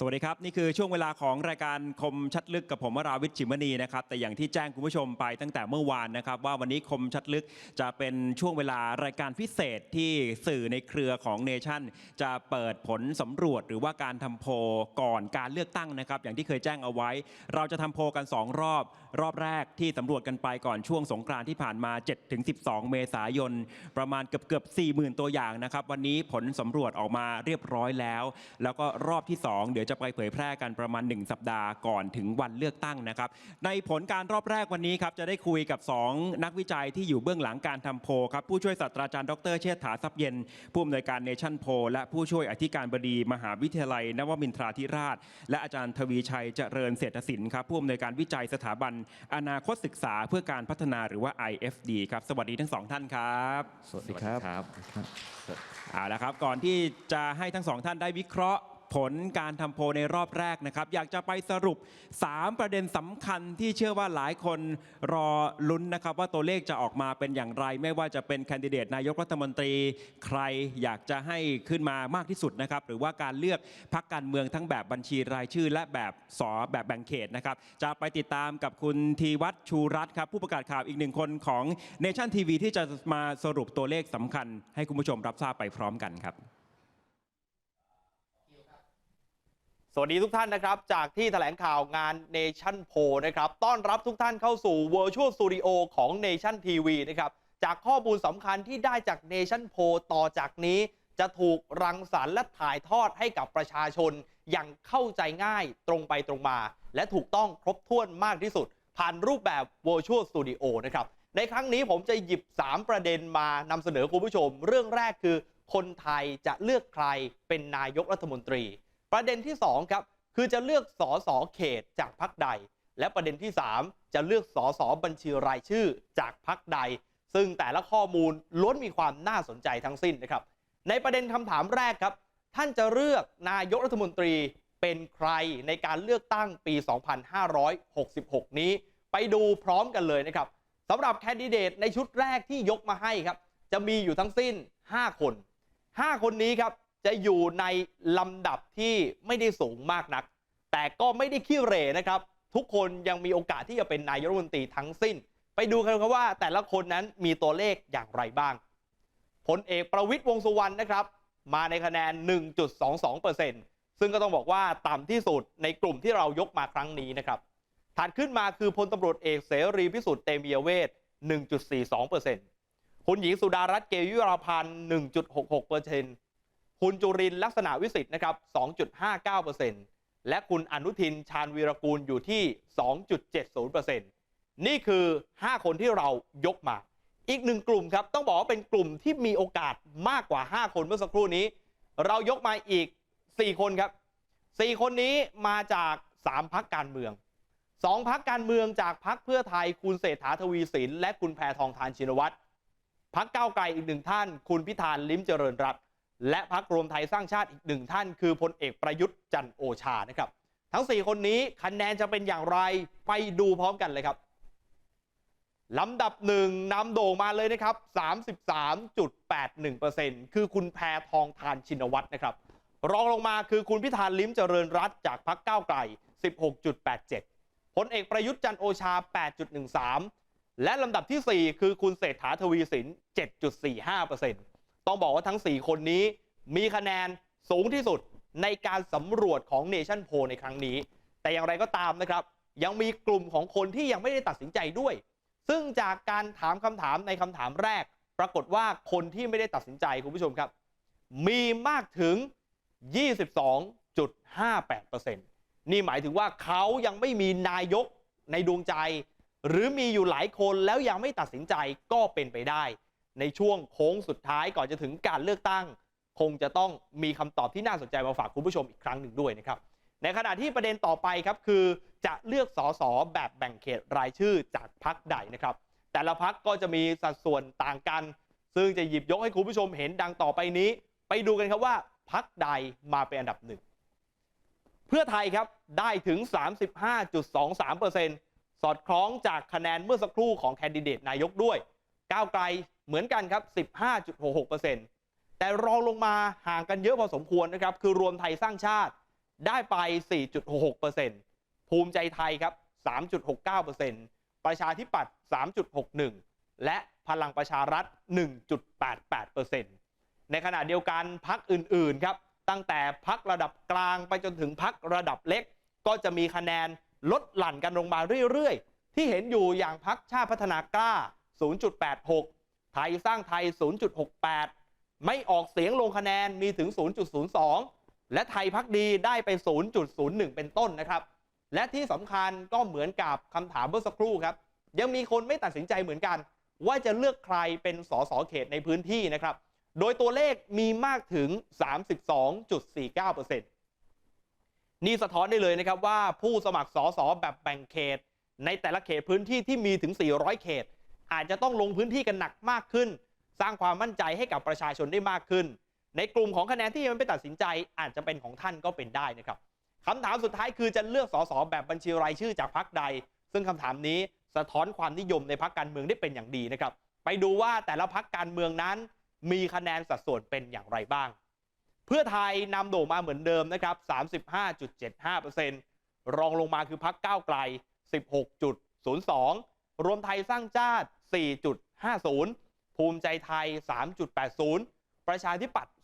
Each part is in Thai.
สวัสดีครับ นี่คือช่วงเวลาของรายการคมชัดลึกกับผมวราวิทย์ชิมณีนะครับแต่อย่างที่แจ้งคุณผู้ชมไปตั้งแต่เมื่อวานนะครับ ว่าวันนี้คมชัดลึกจะเป็นช่วงเวลารายการพิเศษที่สื่อในเครือของเนชั่น จะเปิดผลสำรวจหรือว่าการทำโพลก่อนการเลือกตั้งนะครับ อย่างที่เคยแจ้งเอาไว้ เราจะทำโพลกัน 2 รอบ รอบแรกที่สำรวจกันไปก่อนช่วงสงกรานที่ผ่านมา 7-12 เมษายน ประมาณเกือบเกือบ40,000 ตัวอย่างนะครับวันนี้ผลสำรวจออกมาเรียบร้อยแล้ว แล้วก็รอบที่ 2 เดี๋ยวจะไปเผยแพร่กันประมาณ 1 สัปดาห์ก่อนถึงวันเลือกตั้งนะครับ ในผลการรอบแรกวันนี้ครับจะได้คุยกับ 2 นักวิจัยที่อยู่เบื้องหลังการทำโพลครับผู้ช่วยศาสตราจารย์ดรเชษฐาทรัพย์เย็น ผู้อำนวยการเนชั่นโพลและผู้ช่วยอธิการบดีมหาวิทยาลัย นวมินทราธิราช และอาจารย์ทวีชัยเจริญเศรษฐศิลป์ครับผู้อำนวยการวิจัยสถาบัน อนาคตศึกษาเพื่อการพัฒนาหรือว่า IFD ครับสวัสดีทั้งสองท่านครับสวัสดีครับครับเอาละครับก่อนที่จะให้ทั้งสองท่านได้วิเคราะห์ ผลการทำโพลในรอบแรกนะครับ อยากจะไปสรุป 3 ประเด็นสำคัญที่เชื่อว่าหลายคนรอลุ้นนะครับ ว่าตัวเลขจะออกมาเป็นอย่างไร ไม่ว่าจะเป็นแคนดิเดตนายกรัฐมนตรี ใครอยากจะให้ขึ้นมามากที่สุดนะครับ หรือว่าการเลือกพักการเมืองทั้งแบบบัญชีรายชื่อ และแบบสอแบบแบ่งเขตนะครับ จะไปติดตามกับคุณทีวัฒน์ชูรัตน์ครับผู้ประกาศข่าวอีกหนึ่งคนของเนชั่นทีวีที่จะมาสรุปตัวเลขสำคัญ ให้คุณผู้ชมรับทราบไปพร้อมกันครับ สวัสดีทุกท่านนะครับ จากที่แถลงข่าวงาน Nation p o นะครับ ต้อนรับทุกท่านเข้าสู่ Virtual Studio ของ Nation TV นะครับ จากข้อมูลสำคัญที่ได้จาก Nation p o ต่อจากนี้จะถูกรังสรรค์และถ่ายทอดให้กับประชาชน อย่างเข้าใจง่ายตรงไปตรงมา และถูกต้องครบถ้วนมากที่สุด ผ่านรูปแบบ Virtual Studio นะครับ ในครั้งนี้ผมจะหยิบ 3 ประเด็นมานำเสนอคุณผู้ชม เรื่องแรกคือ คนไทยจะเลือกใครเป็นนายกรัฐมนตรี ประเด็นที่2ครับคือจะเลือกสอสอเขตจากพักใด และประเด็นที่ 3 จะเลือกสอสอบัญชีรายชื่อจากพักใด ซึ่งแต่ละข้อมูลล้วนมีความน่าสนใจทั้งสิ้นนะครับ ในประเด็นคำถามแรกครับ ท่านจะเลือกนายกรัฐมนตรีเป็นใครในการเลือกตั้งปี 2566 นี้ ไปดูพร้อมกันเลยนะครับสำหรับแคนดิเดตในชุดแรกที่ยกมาให้ครับ จะมีอยู่ทั้งสิ้น 5 คน 5 คนนี้ครับ จะอยู่ในลำดับที่ไม่ได้สูงมากนัก แต่ก็ไม่ได้ขี้เหร่นะครับ ทุกคนยังมีโอกาสที่จะเป็นนายกรัฐมนตรีทั้งสิ้น ไปดูกันครับว่าแต่ละคนนั้นมีตัวเลขอย่างไรบ้างพลเอกประวิตยวงสุวรรณนะครับ มาในคะแนน 1.22%ซึ่งก็ต้องบอกว่าต่ำที่สุดในกลุ่มที่เรายกมาครั้งนี้นะครับถัดขึ้นมาคือพลตำรวจเอกเสรีพิสุทธิ์เตมียเวท1.42%คุณหญิงสุดารัตน์เกยุราพันธ์1.66% คุณจุรินลักษณะวิสิทธิ์นะครับ 2.59%และคุณอนุทินชาญวีรกูลอยู่ที่ 2.70%นี่คือ 5 คนที่เรายกมา อีกหนึ่งกลุ่มครับ ต้องบอกว่าเป็นกลุ่มที่มีโอกาสมากกว่า 5 คนเมื่อสักครู่นี้ เรายกมาอีก 4 คนครับ 4 คนนี้มาจาก 3 พักการเมือง 2 พักการเมืองจากพักเพื่อไทยคุณเศรษฐาทวีสิน และคุณแพทองทานชินวัตรพักเก้าไกลอีกหนึ่งท่าน คุณพิธานลิ้มเจริญรัตน์ และพักรวมไทยสร้างชาติอีกหนึ่งท่าน คือพลเอกประยุทธ์จันโอชานะครับ ทั้ง 4 คนนี้คะแนนจะเป็นอย่างไรไปดูพร้อมกันเลยครับลำดับหนึ่งนำโด่งมาเลยนะครับ 33.81%คือคุณแพทองทานชินวัตรนะครับ รองลงมาคือคุณพิธาลิ้มเจริญรัตจากพักก้าวไกล 16.87พลเอกประยุทธ์จันโอชา 8.13 และลำดับทีสี่4 คือคุณเศรษฐาทวีสิน 7.45% ต้องบอกว่าทั้ง 4 คนนี้มีคะแนนสูงที่สุดในการสำรวจของ Nation p o ในครั้งนี้ แต่อย่างไรก็ตามนะครับ ยังมีกลุ่มของคนที่ยังไม่ได้ตัดสินใจด้วย ซึ่งจากการถามคำถามในคำถามแรก ปรากฏว่าคนที่ไม่ได้ตัดสินใจคุณผู้ชมครับ มีมากถึง 22.58%นี่หมายถึงว่าเขายังไม่มีนายกในดวงใจ หรือมีอยู่หลายคนแล้วยังไม่ตัดสินใจก็เป็นไปได้ ในช่วงโค้งสุดท้ายก่อนจะถึงการเลือกตั้ง คงจะต้องมีคำตอบที่น่าสนใจมาฝากคุณผู้ชมอีกครั้งหนึ่งด้วยนะครับในขณะที่ประเด็นต่อไปครับคือจะเลือกสสแบบแบ่งเขตรายชื่อจากพักใดนะครับ แต่ละพักก็จะมีสัดส่วนต่างกัน ซึ่งจะหยิบยกให้คุณผู้ชมเห็นดังต่อไปนี้ ไปดูกันครับว่าพักใดมาเป็นอันดับหนึ่งเพื่อไทยครับได้ถึง 35.23%สอดคล้องจากคะแนนเมื่อสักครู่ของแคนดิเดตนายกด้วย ก้าวไกล เหมือนกันครับ 15.66%แต่รองลงมาห่างกันเยอะพอสมควรนะครับ คือรวมไทยสร้างชาติได้ไป 4.66%ภูมิใจไทยครับ 3.69%ประชาธิปัตย์ 3.61และพลังประชารัฐ 1.88%ในขณะเดียวกันพักอื่น ๆ ครับ ตั้งแต่พักระดับกลางไปจนถึงพักระดับเล็ก ก็จะมีคะแนนลดหลั่นกันลงมาเรื่อย ๆ ที่เห็นอยู่อย่างพักชาติพัฒนากล้า 0.86 ไทยสร้างไทย 0.68 ไม่ออกเสียงลงคะแนนมีถึง 0.02 และไทยพักดีได้ไป 0.01 เป็นต้นนะครับ และที่สำคัญก็เหมือนกับคำถามเมื่อสักครู่ครับ ยังมีคนไม่ตัดสินใจเหมือนกัน ว่าจะเลือกใครเป็นสสเขตในพื้นที่นะครับ โดยตัวเลขมีมากถึง 32.49%นี่สะท้อนได้เลยนะครับว่าผู้สมัครสสแบบแบ่งเขต ในแต่ละเขตพื้นที่ที่มีถึง 400 เขต อาจจะต้องลงพื้นที่กันหนักมากขึ้น สร้างความมั่นใจให้กับประชาชนได้มากขึ้น ในกลุ่มของคะแนนที่ยังไม่ตัดสินใจ อาจจะเป็นของท่านก็เป็นได้นะครับคำถามสุดท้ายคือจะเลือกสสแบบบัญชีรายชื่อจากพรรคใด ซึ่งคำถามนี้สะท้อนความนิยมในพรรคการเมืองได้เป็นอย่างดีนะครับ ไปดูว่าแต่ละพรรคการเมืองนั้น มีคะแนนสัดส่วนเป็นอย่างไรบ้าง เพื่อไทยนำโด่งมาเหมือนเดิมนะครับ 35.75%รองลงมาคือพักก้าวไกล 16.02 รวมไทยสร้างชาติ 4.50 ภูมิใจไทย 3.80 ประชาธิปัตย์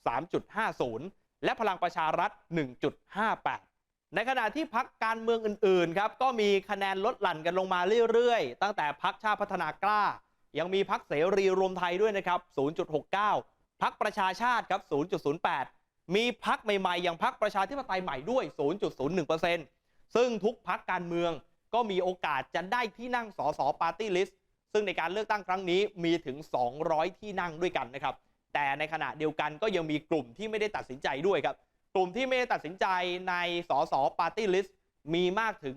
3.50 และพลังประชารัฐ 1.58 ในขณะที่พักการเมืองอื่น ๆ ครับ ก็มีคะแนนลดหลั่นกันลงมาเรื่อย ๆ ตั้งแต่พักชาติพัฒนากล้า ยังมีพักเสรีรวมไทยด้วยนะครับ 0.69 พักประชาชาติครับ 0.08 มีพักใหม่ ๆ อย่างพักประชาธิปไตยใหม่ด้วย 0.01%ซึ่งทุกพักการเมืองก็มีโอกาสจะได้ที่นั่งสสปาร์ตี้ลิสต์ ซึ่งในการเลือกตั้งครั้งนี้มีถึง 200 ที่นั่งด้วยกันนะครับ แต่ในขณะเดียวกันก็ยังมีกลุ่มที่ไม่ได้ตัดสินใจด้วยครับ กลุ่มที่ไม่ได้ตัดสินใจในสสปาร์ตี้ลิสต์มีมากถึง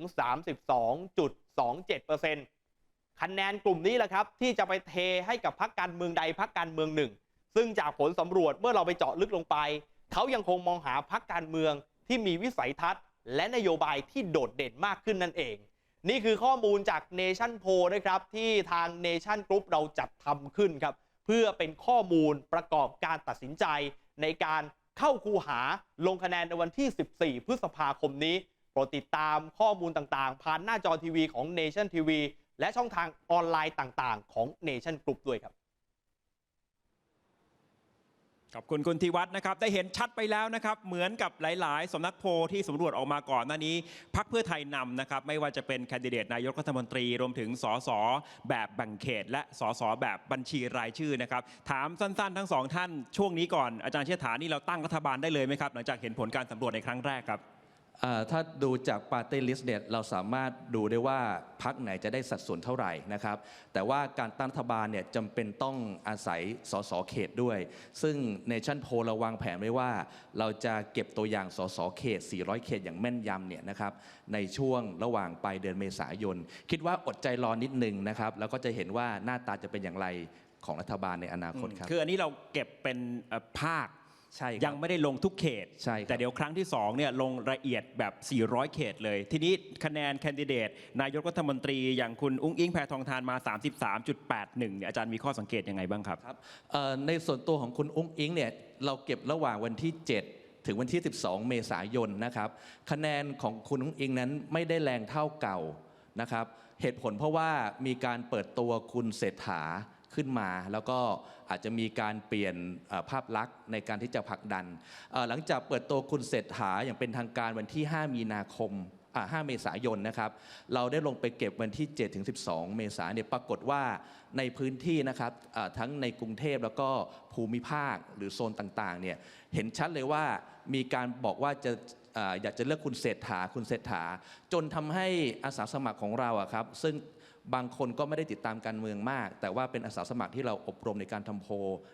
32.27%คะแนนกลุ่มนี้แหละครับ ที่จะไปเทให้กับพรรคการเมืองใดพรรคการเมืองหนึ่ง ซึ่งจากผลสำรวจเมื่อเราไปเจาะลึกลงไป เขายังคงมองหาพรรคการเมืองที่มีวิสัยทัศน์ และนโยบายที่โดดเด่นมากขึ้นนั่นเอง นี่คือข้อมูลจาก Nation p o นะครับที่ทาง Nation Group เราจัดทำขึ้นครับ เพื่อเป็นข้อมูลประกอบการตัดสินใจ ในการเข้าคูหาลงคะแนนในวันที่ 14 พฤษภาคมนี้ โปรดติดตามข้อมูลต่างๆ ผ่านหน้าจอทีวีของ Nation TV และช่องทางออนไลน์ต่างๆ ของ Nation Group ด้วยครับ ขอบคุณคุณธีวัฒน์นะครับ ได้เห็นชัดไปแล้วนะครับ เหมือนกับหลาย ๆสำนักโพลที่สำรวจออกมาก่อนหน้านี้พักเพื่อไทยนำนะครับ ไม่ว่าจะเป็นแคนดิเดตนายกรัฐมนตรี รวมถึงสสแบบแบ่งเขต และสสแบบบัญชีรายชื่อนะครับ ถามสั้น ๆ ทั้งสองท่านช่วงนี้ก่อนอาจารย์เชษฐานี่เราตั้งรัฐบาลได้เลยไหมครับ หลังจากเห็นผลการสำรวจในครั้งแรกครับ ถ้าดูจากปาร์ตี้ลิสต์เนี่ยเราสามารถดูได้ว่าพักไหนจะได้สัดส่วนเท่าไหร่นะครับ แต่ว่าการตั้งรัฐบาลเนี่ยจำเป็นต้องอาศัยสสเขตด้วย ซึ่งในชั้นโพลเราวางแผนไว้ว่า เราจะเก็บตัวอย่างสสเขต 400 เขตอย่างแม่นยำเนี่ยนะครับในช่วงระหว่างปลายเดือนเมษายน คิดว่าอดใจรอนิดนึงนะครับ แล้วก็จะเห็นว่าหน้าตาจะเป็นอย่างไรของรัฐบาลในอนาคตครับ คืออันนี้เราเก็บเป็นภาค ใช่ครับยังไม่ได้ลงทุกเขต ใช่ครับ แต่เดี๋ยวครั้งที่2เนี่ยลงละเอียดแบบ 400 เขตเลย ทีนี้คะแนนแคนดิเดต นายกรัฐมนตรีอย่างคุณอุ้งอิงแพทองทานมา 33.81เนี่ยอาจารย์มีข้อสังเกตยังไงบ้างครับ ครับเอ่อในส่วนตัวของคุณอุ้งอิงเนี่ยเราเก็บระหว่างวันที่ 7 ถึงวันที่ 12 เมษายนนะครับคะแนนของคุณอุ้งอิงนั้นไม่ได้แรงเท่าเก่านะครับเหตุผลเพราะว่ามีการเปิดตัวคุณเศรษฐา ขึ้นมา แล้วก็อาจจะมีการเปลี่ยนภาพลักษณ์ในการที่จะผลักดัน หลังจากเปิดตัวคุณเศรษฐาอย่างเป็นทางการวันที่ 5 มีนาคม5 เมษายนนะครับ เราได้ลงไปเก็บวันที่ 7 ถึง 12 เมษายนเนี่ยปรากฏว่าในพื้นที่นะครับทั้งในกรุงเทพแล้วก็ภูมิภาคหรือโซนต่างๆเนี่ยเห็นชัดเลยว่ามีการบอกว่าจะอยากจะเลือกคุณเศรษฐาคุณเศรษฐา จนทำให้อาสาสมัครของเราอะครับซึ่ง บางคนก็ไม่ได้ติดตามการเมืองมาก แต่ว่าเป็นอาสาสมัครที่เราอบรมในการทำโพ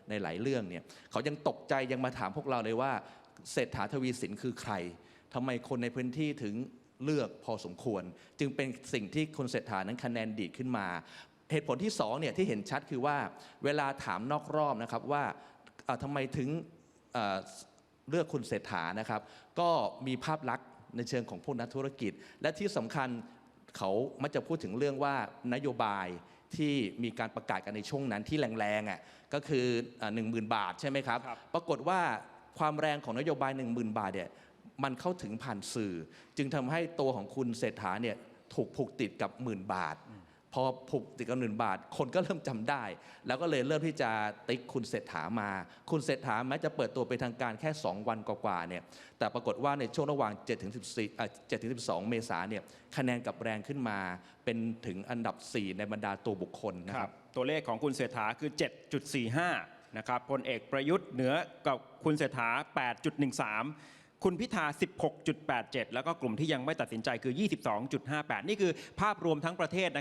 ในหลายเรื่องเนี่ยเขายังตกใจยังมาถามพวกเราเลยว่าเศรษฐาทวีสินคือใครทำไมคนในพื้นที่ถึงเลือกพอสมควร จึงเป็นสิ่งที่คุณเศรษฐานั้นคะแนนดีดขึ้นมา เหตุผลที่สองเนี่ยที่เห็นชัดคือว่าเวลาถามนอกรอบนะครับว่าเอ่อทำไมถึงเลือกคุณเศรษฐานะครับ ก็มีภาพลักษณ์ในเชิงของพวกนักธุรกิจ และที่สำคัญ เขามักจะพูดถึงเรื่องว่านโยบายที่มีการประกาศกันในช่วงนั้นที่แรงๆอะก็คือหนึ่งหมื่นบาทใช่ไหมครับครับปรากฏว่าความแรงของนโยบาย 1 0,000 บาทเนี่ยมันเข้าถึงผ่านสื่อ จึงทำให้ตัวของคุณเศรษฐาเนี่ยถูกผูกติดกับหมื่นบาท พอผูกติดกับหมื่นบาท คนก็เริ่มจำได้ แล้วก็เลยเริ่มที่จะติ๊กคุณเศรษฐามา คุณเศรษฐาแม้จะเปิดตัวเป็นทางการแค่ 2 วันกว่าๆเนี่ยแต่ปรากฏว่าในช่วงระหว่าง7ถึง14อะ7ถึง12 เมษาเนี่ยคะแนนกับแรงขึ้นมาเป็นถึงอันดับ 4 ในบรรดาตัวบุคคลนะครัรับบตัวเลขของคุณเศรษฐาคือ 7.45 นะครับพลเอกประยุทธ์เหนือกับคุณเศรษฐา 8.13คุณพิธา 16.87 แล้วก็กลุ่มที่ยังไม่ตัดสินใจคือ 22.58 นี่คือภาพรวมทั้งประเทศนะครับ